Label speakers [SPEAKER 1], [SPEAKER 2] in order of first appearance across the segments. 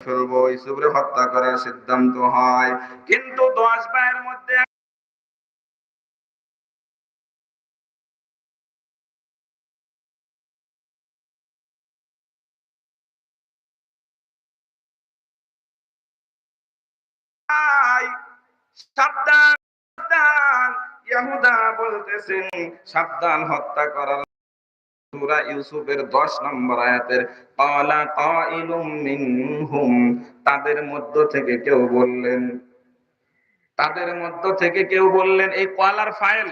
[SPEAKER 1] ফেলব ইসুফরে হত্যা করার সিদ্ধান্ত হয়। কিন্তু দশ ভাইয়ের মধ্যে সাবধান সাবধান, ইয়াহুদা বলতেছেন, সাবধান হত্যা করার ইউসুফের 10 নম্বর আয়াতের তাদের মধ্য থেকে কেউ বললেন, তাদের মধ্য থেকে কেউ বললেন, এই কলার ফাইল,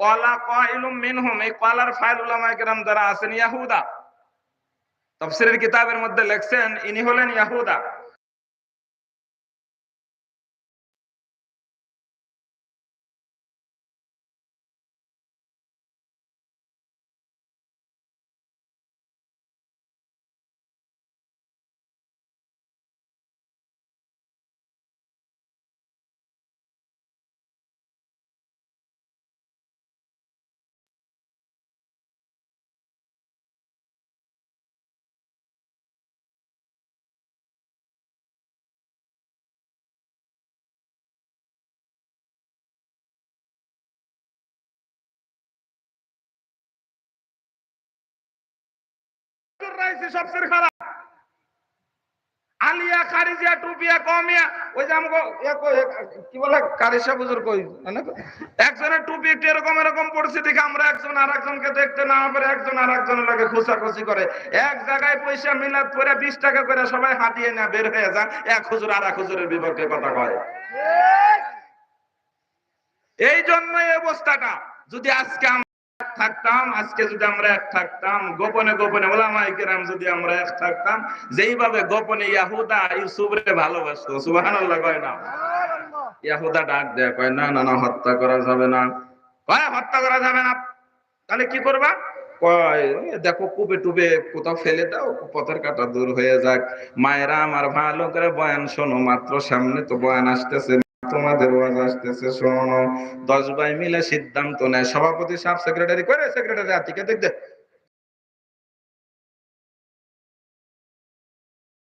[SPEAKER 1] কলা কাইলুম মিনহুম এই কলার ফাইল উলামায়ে কেরাম যারা আছেন ইয়াহুদা, তাফসীরের কিতাবের মধ্যে লেখছেন, ইনি হলেন ইয়াহুদা সবচেয়ে খারাপ। আলিয়া খারিজিয়া টুপিয়া কমিয়া ওই যে আমাকে কি বলে কারিসা বুজুর কই একজনের টুপি একটু এরকম এরকম পড়ছে দেখে আমরা একজন আর একজনকে দেখতে না পারে একজন আর একজনের লাগে খুশাখুশি করে। এক জায়গায় পয়সা মিলাদ করে বিশ টাকা করে সবাই হাতিয়ে না বের হয়ে যান এক হুজুর আর এক হুজুরের বিপক্ষে কথা কয়। এই জন্য এই অবস্থাটা। যদি আজকে থাকতাম আজকে যদি আমরা এক থাকতাম গোপনে গোপনে ওলামাই কেরাম যদি আমরা এক থাকতাম যেইভাবে গোপনে ইয়াহুদা ইউসুফরে ভালোবাসতো সুবহানাল্লাহ কয় না। ইয়াহুদা ডাক দেয় কয় না না না হত্যা করা যাবে না। কয় হত্যা করা যাবে না। তাহলে কি করবা? কয় দেখো কুবে টুবে কোথাও ফেলে দাও পথের কাটা দূর হয়ে যাক। মায়েরা আমার ভালো করে বয়ান শোনো মাত্র সামনে তো বয়ান আসতেছে। তোমাদের ওয়াজ আসতেছে, শোনো। দশ ভাই মিলে সিদ্ধান্ত নেয়। সভাপতি সাহেব সেক্রেটারি করে সেক্রেটারি? আতিকে দেখ।